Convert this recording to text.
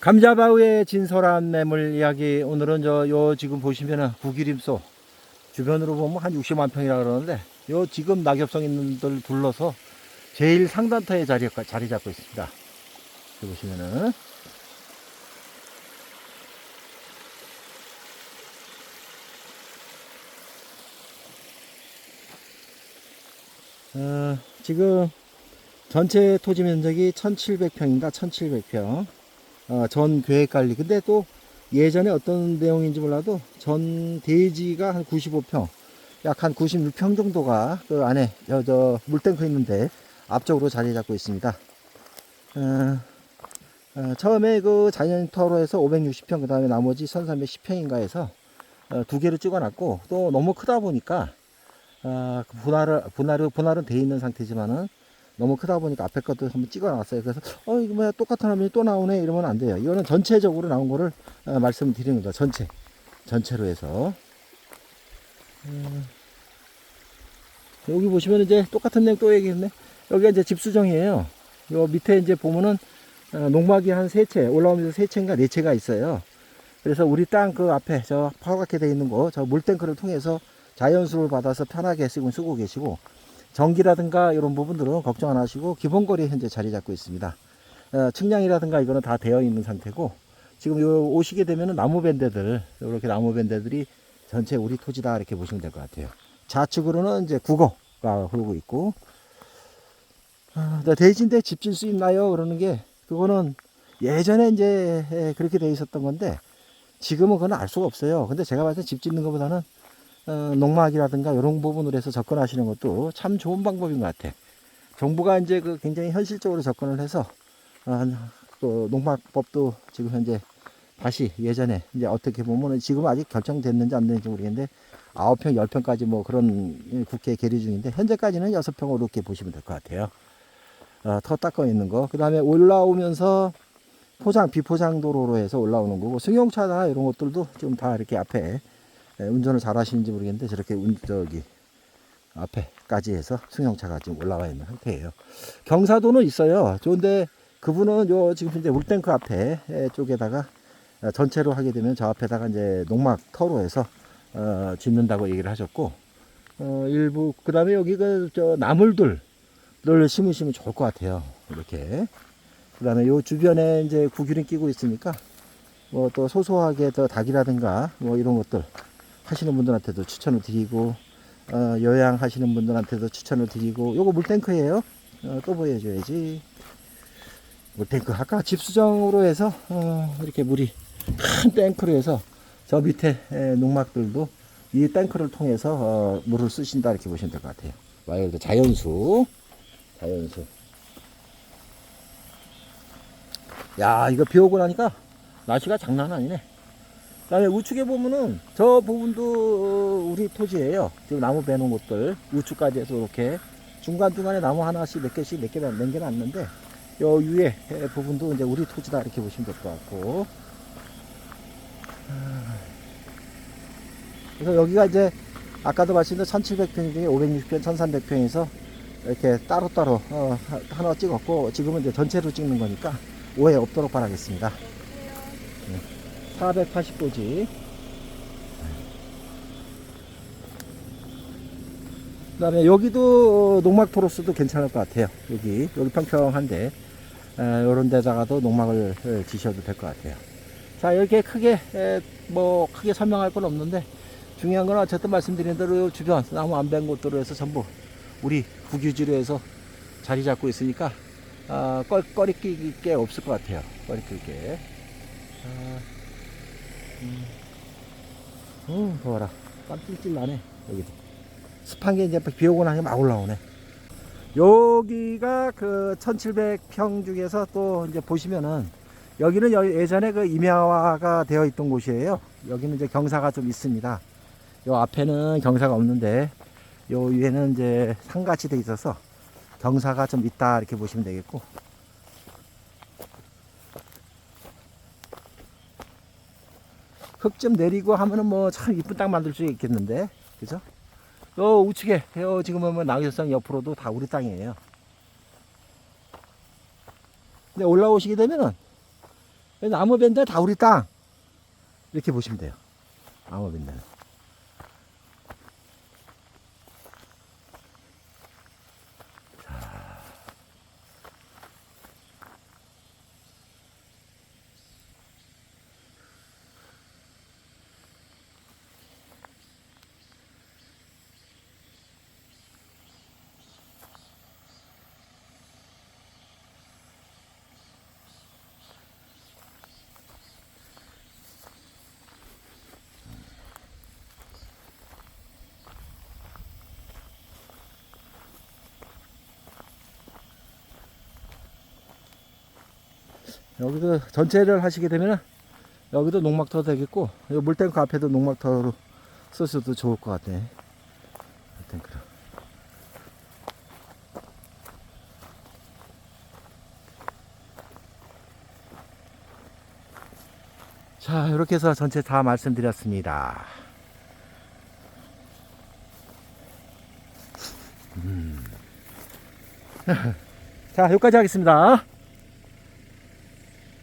감자바위의 진솔한 매물 이야기 오늘은 저 요 지금 보시면은 구기림소 주변으로 보면 한 60만 평이라 그러는데 요 지금 낙엽성 있는 들 둘러서 제일 상단터에 자리, 자리 잡고 있습니다. 여기 보시면은 어, 지금 전체 토지 면적이 1700평입니다. 1700평. 어, 전 계획 관리. 근데 또 예전에 어떤 내용인지 몰라도 전 대지가 한 95평, 약 한 96평 정도가 그 안에 저, 저 물탱크 있는데 앞쪽으로 자리 잡고 있습니다. 어, 어, 처음에 그 자연터로 해서 560평, 그 다음에 나머지 1310평인가 해서 어, 두 개를 찍어놨고 또 너무 크다 보니까 아, 그 분할을, 분할은, 분할은 돼 있는 상태지만은 너무 크다 보니까 앞에 것도 한번 찍어 놨어요. 그래서, 어, 이거 뭐야, 똑같은 화면이 또 나오네. 이러면 안 돼요. 이거는 전체적으로 나온 거를 어, 말씀을 드리는 겁니다. 전체. 전체로 해서. 음, 여기 보시면 이제 똑같은 내용 또 얘기했네. 여기가 이제 집수정이에요. 요 밑에 이제 보면은 어, 농막이 한 세 채, 올라오면서 세 채인가 네 채가 있어요. 그래서 우리 땅 그 앞에 저 파랗게 돼 있는 거, 저 물탱크를 통해서 자연수를 받아서 편하게 쓰고 쓰고 계시고 전기라든가 이런 부분들은 걱정 안 하시고 기본거리에 현재 자리 잡고 있습니다. 어, 측량이라든가 이거는 다 되어 있는 상태고 지금 요 오시게 되면은 나무 밴드들 이렇게 나무 밴드들이 전체 우리 토지다 이렇게 보시면 될 것 같아요. 좌측으로는 이제 국어가 흐르고 있고 아, 나 대지인데 집 질 수 있나요? 그러는 게 그거는 예전에 이제 예, 그렇게 돼 있었던 건데 지금은 그건 알 수가 없어요. 근데 제가 봤을 때 집 짓는 것보다는 어, 농막이라든가 이런 부분으로 해서 접근하시는 것도 참 좋은 방법인 것 같아. 정부가 이제 그 굉장히 현실적으로 접근을 해서 어, 또 농막법도 지금 현재 다시 예전에 이제 어떻게 보면은 지금 아직 결정됐는지 안 됐는지 모르겠는데 9평, 10평까지 뭐 그런 국회 계류 중인데 현재까지는 6평으로 이렇게 보시면 될 것 같아요. 어, 터 닦아 있는 거. 그 다음에 올라오면서 포장, 비포장 도로로 해서 올라오는 거고 승용차나 이런 것들도 지금 다 이렇게 앞에 예, 운전을 잘 하시는지 모르겠는데 저렇게 운, 저기 앞에까지 해서 승용차가 지금 올라와 있는 상태예요. 경사도는 있어요. 좋은데 그분은 요 지금 현재 물탱크 앞에 에, 쪽에다가 어, 전체로 하게 되면 저 앞에다가 이제 농막 터로 해서 어, 짓는다고 얘기를 하셨고 어, 일부 그다음에 여기 그저 나물들을 심으시면 좋을 것 같아요. 이렇게 그다음에 요 주변에 이제 구기름 끼고 있으니까 뭐 또 소소하게 더 닭이라든가 뭐 이런 것들 하시는 분들한테도 추천을 드리고 어, 요양 하시는 분들한테도 추천을 드리고 요거 물탱크예요. 어, 또 보여줘야지. 물탱크 아까 집수정으로 해서 어, 이렇게 물이 큰 탱크로 해서 저 밑에 에, 농막들도 이 탱크를 통해서 어, 물을 쓰신다 이렇게 보시면 될 것 같아요. 와이드 자연수. 자연수. 야 이거 비 오고 나니까 날씨가 장난 아니네. 그 다음에 우측에 보면은 저 부분도 어, 우리 토지예요. 지금 나무 베놓은 곳들 우측까지 해서 이렇게 중간 중간에 나무 하나씩 몇 개씩 몇 개만 남겨놨는데 요 위에 부분도 이제 우리 토지다 이렇게 보시면 될 것 같고. 아. 그래서 여기가 이제 아까도 말씀드린 1700평 중에 560평, 1300평에서 이렇게 따로따로 어, 하- 하나 찍었고 지금은 이제 전체로 찍는 거니까 오해 없도록 바라겠습니다. 480도지. 그 다음에 여기도 어, 농막 토로스도 괜찮을 것 같아요. 여기, 여기 평평한데, 이런 데다가도 농막을 에, 지셔도 될 것 같아요. 자, 이렇게 크게, 에, 뭐, 크게 설명할 건 없는데, 중요한 건 어쨌든 말씀드린 대로 요 주변 나무 안벤 곳들로 해서 전부 우리 국유지로 해서 자리 잡고 있으니까, 아, 꺼, 꺼리낄 게 없을 것 같아요. 꺼리낄 게. 아, 음, 봐라. 땀 찔찔 나네, 여기도. 습한 게 이제 비 오고 나니 막 올라오네. 여기가 그 1700평 중에서 또 이제 보시면은 여기는 여- 예전에 그 임야화가 되어 있던 곳이에요. 여기는 이제 경사가 좀 있습니다. 요 앞에는 경사가 없는데 요 위에는 이제 산같이 돼 있어서 경사가 좀 있다 이렇게 보시면 되겠고 흙 좀 내리고 하면은 뭐 참 이쁜 땅 만들 수 있겠는데 그죠? 요 우측에 요 지금 보면 낙엽성 옆으로도 다 우리 땅이에요. 근데 올라오시게 되면은 나무 밴드 다 우리 땅. 이렇게 보시면 돼요. 나무 밴드. 여기도 전체를 하시게 되면 여기도 농막터 되겠고 이 물탱크 앞에도 농막터로 쓰셔도 좋을 것 같아. 물탱크로. 자 이렇게 해서 전체 다 말씀드렸습니다. 음. 자 여기까지 하겠습니다.